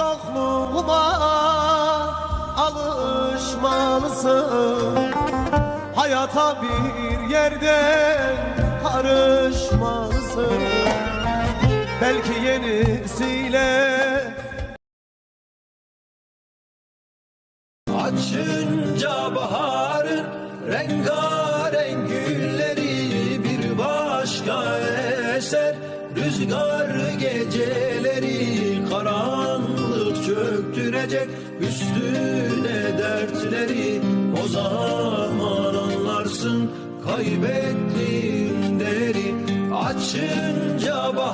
yokluğuma alışmalısın. Hayata bir yerden karışmalısın. Belki yenisiyle Açınca baharın rengarenk gülleri bir başka eser. Rüzgar gece çöktürecek üstüne dertleri. O zaman anlarsın kaybettiğin değeri. Açınca baharın